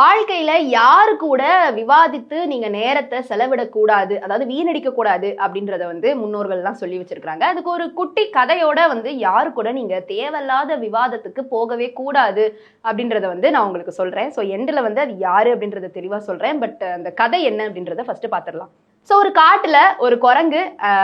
வாழ்க்கையில யாரு கூட விவாதித்து நீங்க நேரத்தை செலவிடக்கூடாது அதாவது வீணடிக்க கூடாது அப்படின்றத வந்து முன்னோர்கள் எல்லாம் சொல்லி வச்சிருக்காங்க அதுக்கு ஒரு குட்டி கதையோட வந்து யாரு கூட நீங்க தேவையில்லாத விவாதத்துக்கு போகவே கூடாது அப்படின்றத வந்து நான் உங்களுக்கு சொல்றேன். ஸோ எண்டில் வந்து அது யாரு அப்படின்றத தெளிவா சொல்றேன். பட் அந்த கதை என்ன அப்படின்றத ஃபர்ஸ்ட் பார்த்துடலாம் ஸோ ஒரு காட்டில் ஒரு குரங்கு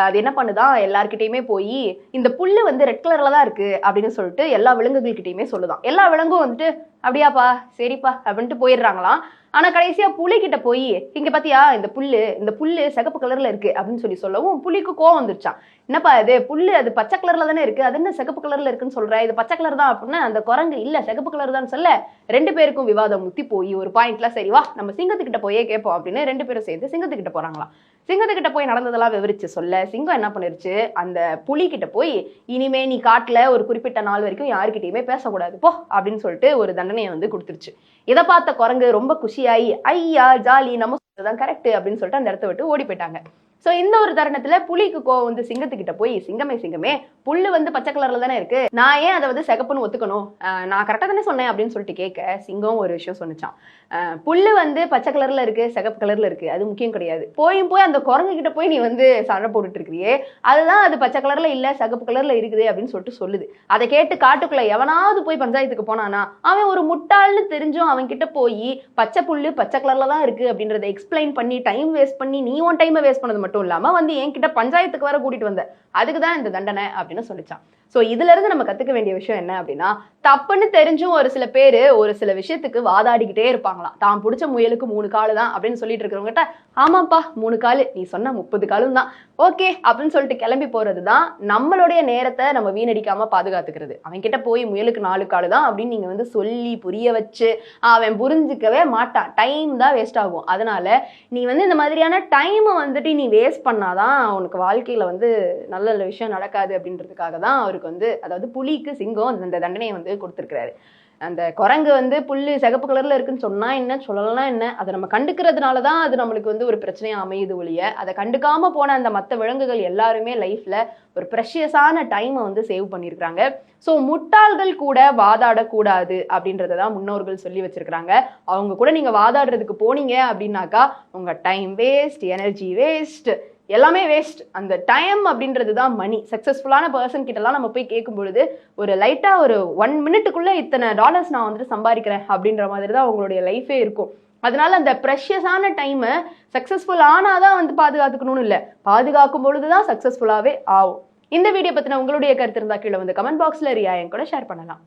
அது என்ன பண்ணுதான் எல்லாருக்கிட்டையுமே போய் இந்த புல் வந்து ரெட் கலரில் தான் இருக்குது அப்படின்னு சொல்லிட்டு எல்லா விலங்குகள்கிட்டையுமே சொல்லுதான். எல்லா விலங்கும் வந்துட்டு அப்படியாப்பா சரிப்பா அப்படின்ட்டு போயிடுறாங்களாம். ஆனா கடைசியா புலிகிட்ட போய் இங்க பாத்தியா இந்த புல்லு இந்த புல்லு சிகப்பு கலர்ல இருக்கு அப்படின்னு சொல்லி சொல்லவும் புலிக்கு கோவம் வந்துருச்சான் என்னப்பா இது புல்லு அது பச்சை கலர்ல தானே இருக்கு அது என்ன சிகப்பு கலர்ல இருக்குன்னு சொல்ற இது பச்சை கலர் தான் அப்படின்னா அந்த குரங்கு இல்ல சிகப்பு கலர் தான் சொல்ல ரெண்டு பேருக்கும் விவாதம் முத்தி போய் ஒரு பாயிண்ட்ல சரி வா நம்ம சிங்கத்துக்கிட்ட போயே கேட்போம் அப்படின்னு ரெண்டு பேரும் சேர்ந்து சிங்கத்துக்கிட்ட போறாங்களாம். சிங்கத்துக்கிட்ட போய் நடந்ததெல்லாம் விவரிச்சு சொல்ல. சிங்கம் என்ன பண்ணிருச்சு? அந்த புலிகிட்ட போய் இனிமே நீ காட்டுல ஒரு குறிப்பிட்ட நாள் வரைக்கும் யாருக்கிட்டயுமே பேசக்கூடாது. போ அப்படின்னு சொல்லிட்டு ஒரு தண்டனையை வந்து கொடுத்துருச்சு. இதை பார்த்த குரங்கு ரொம்ப குஷியாயி ஐயா ஜாலி நம்ம சொல்றதுதான் கரெக்ட் அப்படின்னு சொல்லிட்டு அந்த இடத்த விட்டு ஓடி போயிட்டாங்க. ஸோ இந்த ஒரு தருணத்தில் புலிக்கு கோவம் வந்து சிங்கத்துக்கிட்ட போய் சிங்கமே சிங்கமே புல் வந்து பச்சை கலரில் தானே இருக்கு? நான் ஏன் அதை வந்து சிகப்புன்னு ஒத்துக்கணும்? நான் கரெக்டாக தானே சொன்னேன் அப்படின்னு சொல்லிட்டு கேட்க சிங்கம் ஒரு விஷயம் சொன்னிச்சான். புல் வந்து பச்சை கலரில் இருக்கு சிகப்பு கலரில் இருக்கு அது முக்கியம் கிடையாது. போயும் போய் அந்த குரங்கு கிட்ட போய் நீ வந்து சண்டை போட்டுட்டு இருக்கிறியே அதுதான் அது பச்சை கலரில் இல்லை சிகப்பு கலரில் இருக்குது அப்படின்னு சொல்லிட்டு சொல்லுது. அதை கேட்டு காட்டுக்குள்ள எவனாவது போய் பஞ்சாயத்துக்கு போனானா அவன் ஒரு முட்டாள்னு தெரிஞ்சும் அவன் கிட்ட போய் பச்சை புல் பச்சை கலரில் தான் இருக்கு அப்படின்றத எக்ஸ்பிளைன் பண்ணி டைம் வேஸ்ட் பண்ணி நீ உன் டைமை வேஸ்ட் பண்ணது மட்டும் இல்லாம வந்து என்கிட்ட பஞ்சாயத்துக்கு வர கூட்டிட்டு வந்த. அதுக்கு தான் இந்த தண்டனை அப்படின்னு சொல்லிச்சான். ஸோ இதுலேருந்து நம்ம கற்றுக்க வேண்டிய விஷயம் என்ன அப்படின்னா தப்புன்னு தெரிஞ்சும் ஒரு சில பேர் ஒரு சில விஷயத்துக்கு வாதாடிக்கிட்டே இருப்பாங்களாம். தான் பிடிச்ச முயலுக்கு மூணு காலு தான் அப்படின்னு சொல்லிட்டு இருக்கிறவங்ககிட்ட ஆமாப்பா மூணு காலு. நீ சொன்ன முப்பது காலும் தான். ஓகே அப்படின்னு சொல்லிட்டு கிளம்பி போகிறது தான் நம்மளுடைய நேரத்தை நம்ம வீணடிக்காமல் பாதுகாத்துக்கிறது. அவன்கிட்ட போய் முயலுக்கு நாலு காலு தான் அப்படின்னு நீங்கள் வந்து சொல்லி புரிய வச்சு அவன் புரிஞ்சுக்கவே மாட்டான். டைம் தான் வேஸ்ட் ஆகும். அதனால் நீ வந்து இந்த மாதிரியான டைமை வந்துட்டு நீ வேஸ்ட் பண்ணாதான் உனக்கு வாழ்க்கையில் வந்து நல்ல நல்ல விஷயம் நடக்காது அப்படின்றதுக்காக தான் அவர் அவருக்கு வந்து அதாவது புலிக்கு சிங்கம் அந்த தண்டனையை வந்து கொடுத்துருக்கிறாரு. அந்த குரங்கு வந்து புல் சிகப்பு கலர்ல இருக்குன்னு சொன்னா என்ன சொல்லலாம் என்ன அதை நம்ம கண்டுக்கிறதுனால தான் அது நம்மளுக்கு வந்து ஒரு பிரச்சனையாக அமையுது ஒழிய அதை கண்டுக்காமல் போன அந்த மற்ற விலங்குகள் எல்லாருமே லைஃப்ல ஒரு ப்ரெஷியஸான டைமை வந்து சேவ் பண்ணியிருக்காங்க ஸோ முட்டாள்கள் கூட வாதாடக்கூடாது அப்படின்றத தான் முன்னோர்கள் சொல்லி வச்சிருக்கிறாங்க. அவங்க கூட நீங்கள் வாதாடுறதுக்கு போனீங்க அப்படின்னாக்கா உங்க டைம் வேஸ்ட் எனர்ஜி வேஸ்ட் எல்லாமே வேஸ்ட் அந்த டைம் அப்படின்றது தான் மணி சக்ஸஸ்ஃபுல்லான பர்சன் கிட்டலாம் நம்ம போய் கேட்கும் பொழுது ஒரு லைட்டாக ஒரு ஒன் மினிட்டுக்குள்ளே இத்தனை டாலர்ஸ் நான் வந்துட்டு சம்பாதிக்கிறேன் அப்படின்ற மாதிரி தான் அவங்களுடைய லைஃபே இருக்கும். அதனால அந்த ப்ரெஷியஸான டைமை சக்ஸஸ்ஃபுல் ஆனாதான் வந்து பாதுகாத்துக்கணும்னு இல்லை. பாதுகாக்கும் பொழுது தான் சக்ஸஸ்ஃபுல்லாகவே ஆகும். இந்த வீடியோ பற்றின உங்களுடைய கருத்து இருந்தால் கீழே வந்து கமெண்ட் பாக்ஸில் ரியா என் கூட ஷேர் பண்ணலாம்.